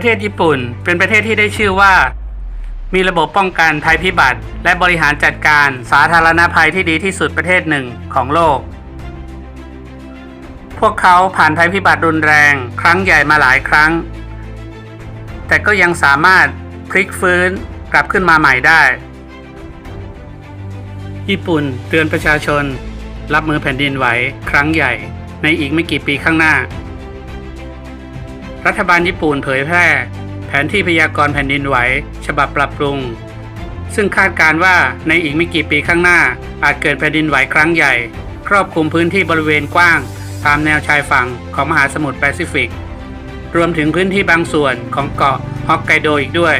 ประเทศญี่ปุ่น เป็นประเทศที่ได้ชื่อว่า มีระบบป้องกันภัยพิบัติ และบริหารจัดการสาธารณภัยที่ดีที่สุดประเทศหนึ่งของโลก พวกเขาผ่านภัยพิบัติรุนแรง ครั้งใหญ่มาหลายครั้ง แต่ก็ยังสามารถพลิกฟื้นกลับขึ้นมาใหม่ได้ ญี่ปุ่นเตือนประชาชน รับมือแผ่นดินไหวครั้งใหญ่ในอีกไม่กี่ปีข้างหน้า รัฐบาลญี่ปุ่นเผยแพร่ แผนที่พยากรณ์แผ่นดินไหว ฉบับปรับปรุง ซึ่งคาดการณ์ว่าในอีกไม่กี่ปีข้างหน้าอาจเกิดแผ่นดินไหวครั้งใหญ่ ครอบคลุมพื้นที่บริเวณกว้าง ตามแนวชายฝั่งของมหาสมุทรแปซิฟิก รวมถึงพื้นที่บางส่วนของเกาะฮอกไกโดอีกด้วย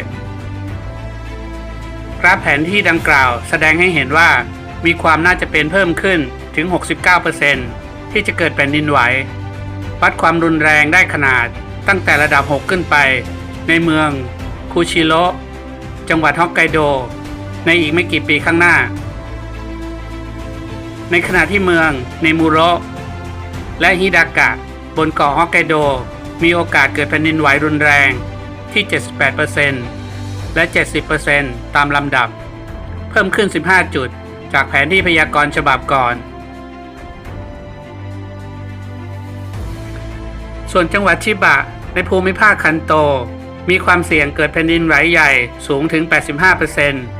กราฟแผนที่ดังกล่าวแสดงให้เห็นว่ามีความน่าจะเป็นเพิ่มขึ้นถึง 69%ที่จะเกิดแผ่นดินไหว วัดความรุนแรงได้ขนาด ตั้งแต่ระดับ 6 ขึ้นไป ในเมืองคูชิโรจังหวัดฮอกไกโด ในอีกไม่กี่ปีข้างหน้า ในขณะที่เมืองเนมูโรและฮิดากะ บนเกาะฮอกไกโด มีโอกาสเกิดแผ่นดินไหวรุนแรงที่ 78%และ 70%ตามลำดับ เพิ่มขึ้น 15 จุด จากแผนที่พยากรณ์ฉบับก่อน ส่วนจังหวัดชิบะ ในภูมิภาคคันโต มีความเสี่ยงเกิดแผ่นดินไหวใหญ่สูงถึง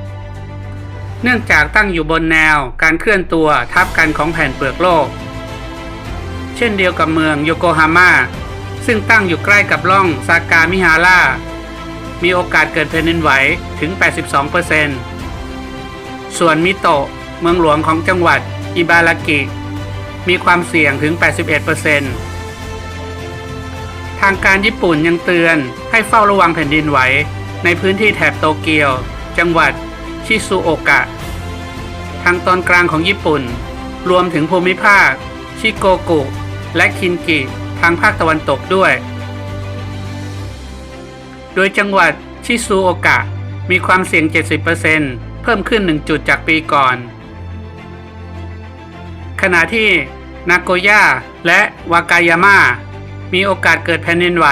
85%เนื่องจากตั้งอยู่บนแนวการเคลื่อนตัวทับกันของแผ่นเปลือกโลก เช่นเดียวกับเมืองโยโกฮาม่าซึ่งตั้งอยู่ใกล้กับล่องซากามิฮาร่ามีโอกาสเกิดแผ่นดินไหวถึง 82%ส่วนมิโตะเมืองหลวงของจังหวัดอิบารากิ มีความเสี่ยงถึง 81% ทางการญี่ปุ่นยังเตือนให้เฝ้าระวังแผ่นดินไหว ในพื้นที่แถบโตเกียว จังหวัด ชิซูโอกะ ทางตอนกลางของญี่ปุ่น รวมถึงภูมิภาค ชิโกกุ และคินกิทางภาคตะวันตกด้วย โดยจังหวัดชิซูโอกะ มีความเสี่ยง 70%เพิ่มขึ้น 1 จุดจากปีก่อน ขณะที่นาโกย่าและวากายาม่า มีโอกาสเกิดแผ่นดินไหว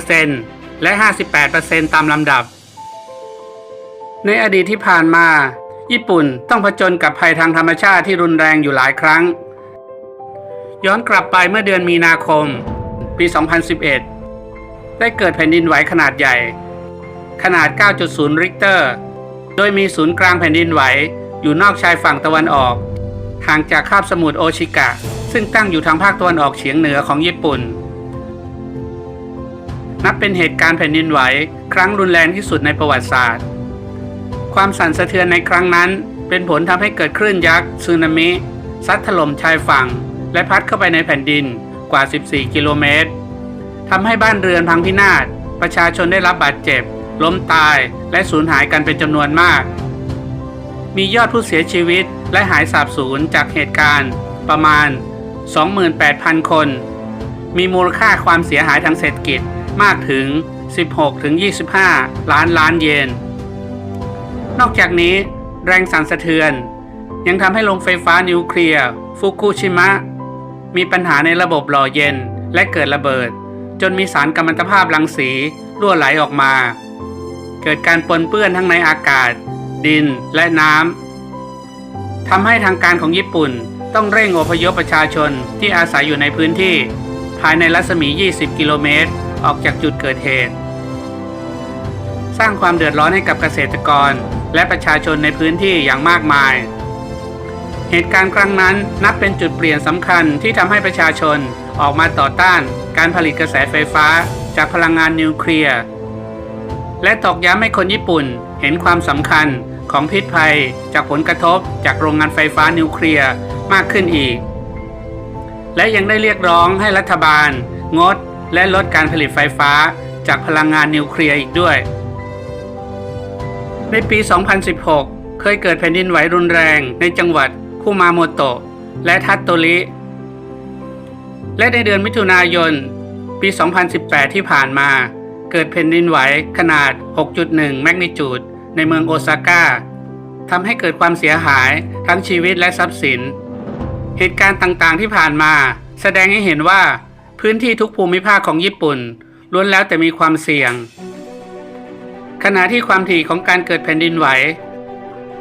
46%และ 58%ตามลำดับ ในอดีตที่ผ่านมา ญี่ปุ่นต้องผจญกับภัยทางธรรมชาติที่รุนแรงอยู่หลายครั้ง ย้อนกลับไปเมื่อเดือนมีนาคม ปี 2011 ได้เกิดแผ่นดินไหวขนาดใหญ่ ขนาด 9.0 ริกเตอร์ โดยมีศูนย์กลางแผ่นดินไหวอยู่นอกชายฝั่งตะวันออก ห่างจากคาบสมุทรโอชิกะ ซึ่งตั้งอยู่ทางภาคตะวันออกเฉียงเหนือของญี่ปุ่น นับเป็นเหตุการณ์แผ่นดินไหวครั้งรุนแรงที่สุดในประวัติศาสตร์ ความสั่นสะเทือนในครั้งนั้น เป็นผลทำให้เกิดคลื่นยักษ์สึนามิ ซัดถล่มชายฝั่ง และพัดเข้าไปในแผ่นดินกว่า 14 กิโลเมตรทำให้บ้านเรือนพังพินาศ ประชาชนได้รับบาดเจ็บ ล้มตายและสูญหายกันเป็นจำนวนมาก มียอดผู้เสียชีวิตและหายสาบสูญจากเหตุการณ์ประมาณ 28,000 คน มีมูลค่าความเสียหายทางเศรษฐกิจมากถึง 16-25 ล้านล้านเยน นอกจากนี้แรงสั่นสะเทือน ยังทำให้โรงไฟฟ้านิวเคลียร์ฟุกุชิมะ มีปัญหาในระบบหล่อเย็นและเกิดระเบิด จนมีสารกัมมันตภาพรังสีรั่วไหลออกมา เกิดการปนเปื้อนทั้งในอากาศ ดินและน้ำทำให้ทางการของญี่ปุ่น ต้องเร่งอพยพประชาชนที่อาศัยอยู่ในพื้นที่ ภายในรัศมี 20 กิโลเมตร ออกจากจุดเกิดเหตุ สร้างความเดือดร้อนให้กับเกษตรกร และประชาชนในพื้นที่อย่างมากมาย เหตุการณ์ครั้งนั้นนับเป็นจุดเปลี่ยนสำคัญที่ทำให้ประชาชนออกมาต่อต้านการผลิตกระแสไฟฟ้าจากพลังงานนิวเคลียร์ และตอกย้ำให้คนญี่ปุ่นเห็นความสำคัญ ของพิษภัยจากผลกระทบจากโรงงานไฟฟ้านิวเคลียร์มากขึ้นอีก และยังได้เรียกร้องให้รัฐบาล งด และลดการผลิตไฟฟ้าจากพลังงานนิวเคลียร์อีกด้วย ในปี 2016 เคยเกิดแผ่นดินไหวรุนแรงในจังหวัดคุมาโมโตะและทัตโตริ และในเดือนมิถุนายน ปี 2018 ที่ผ่านมา เกิดแผ่นดินไหวขนาด 6.1 แมกนิจูด ในเมืองโอซาก้าทำให้เกิดความเสียหายทั้งชีวิตและทรัพย์สิน เหตุการณ์ต่างๆที่ผ่านมา แสดงให้เห็นว่าพื้นที่ทุกภูมิภาคของญี่ปุ่นล้วนแล้วแต่มีความเสี่ยง ขณะที่ความถี่ของการเกิดแผ่นดินไหว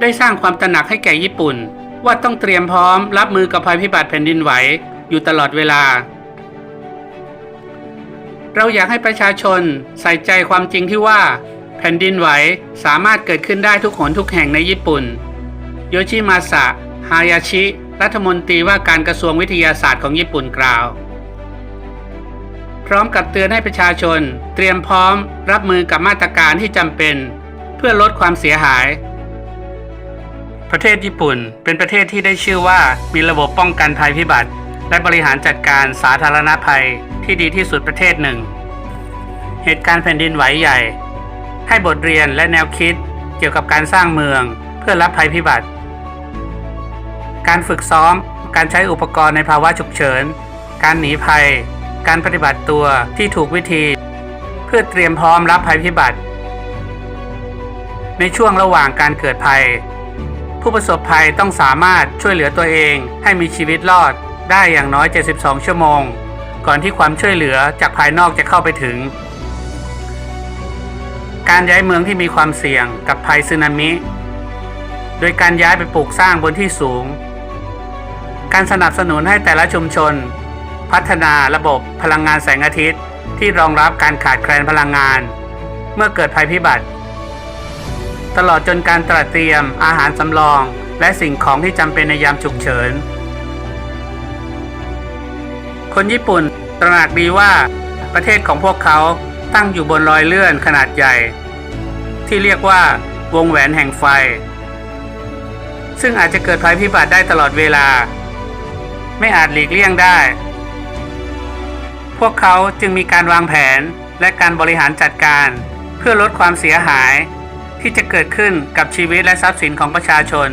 ได้สร้างความตระหนักให้แก่ญี่ปุ่น ว่าต้องเตรียมพร้อมรับมือกับภัยพิบัติแผ่นดินไหวอยู่ตลอดเวลา เราอยากให้ประชาชนใส่ใจความจริงที่ว่า ผ่นดินไหวสามารถเกิดขึ้นได้ทุกหนทุกแห่งในญี่ปุ่น โยชิมาสะ ฮายาชิ รัฐมนตรีว่าการกระทรวงวิทยาศาสตร์ของญี่ปุ่นกล่าว พร้อมกับเตือนให้ประชาชน เตรียมพร้อมรับมือกับมาตรการที่จำเป็น เพื่อลดความเสียหาย ประเทศญี่ปุ่นเป็นประเทศที่ได้ชื่อว่ามีระบบป้องกันภัยพิบัติ และบริหารจัดการสาธารณภัยที่ดีที่สุดประเทศหนึ่ง เหตุการณ์แผ่นดินไหวใหญ่ ให้บทเรียนและแนวคิดเกี่ยวกับการสร้างเมืองเพื่อรับภัยพิบัติ การฝึกซ้อม การใช้อุปกรณ์ในภาวะฉุกเฉิน การหนีภัย การปฏิบัติตัวที่ถูกวิธี เพื่อเตรียมพร้อมรับภัยพิบัติ ในช่วงระหว่างการเกิดภัย ผู้ประสบภัยต้องสามารถช่วยเหลือตัวเองให้มีชีวิตรอดได้อย่างน้อย 72 ชั่วโมง ก่อนที่ความช่วยเหลือจากภายนอกจะเข้าไปถึง การย้ายเมืองที่มีความเสี่ยงกับภัยสึนามิ โดยการย้ายไปปลูกสร้างบนที่สูง การสนับสนุนให้แต่ละชุมชน พัฒนาระบบพลังงานแสงอาทิตย์ที่รองรับการขาดแคลนพลังงาน เมื่อเกิดภัยพิบัติ ตลอดจนการตระเตรียมอาหารสำรองและสิ่งของที่จำเป็นในยามฉุกเฉิน คนญี่ปุ่นตระหนักดีว่าประเทศของพวกเขา ตั้งอยู่บนรอยเลื่อนขนาดใหญ่ ที่เรียกว่าวงแหวนแห่งไฟ ซึ่งอาจจะเกิดภัยพิบัติได้ตลอดเวลา ไม่อาจหลีกเลี่ยงได้ พวกเขาจึงมีการวางแผนและการบริหารจัดการ เพื่อลดความเสียหายที่จะเกิดขึ้นกับชีวิตและทรัพย์สินของประชาชน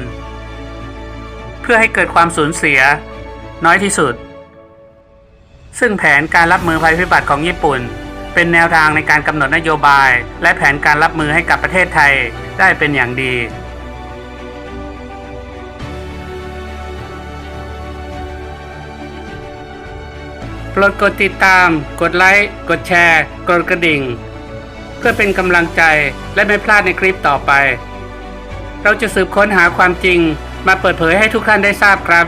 เพื่อให้เกิดความสูญเสีย น้อยที่สุด ซึ่งแผนการรับมือภัยพิบัติของญี่ปุ่น เป็นแนวทางในการกำหนดนโยบาย และแผนการรับมือให้กับประเทศไทยได้เป็นอย่างดีโปรดกดติดตาม กดไลค์ กดแชร์ กดกระดิ่ง เพื่อเป็นกำลังใจและไม่พลาดในคลิปต่อไป เราจะสืบค้นหาความจริงมาเปิดเผยให้ทุกท่านได้ทราบครับ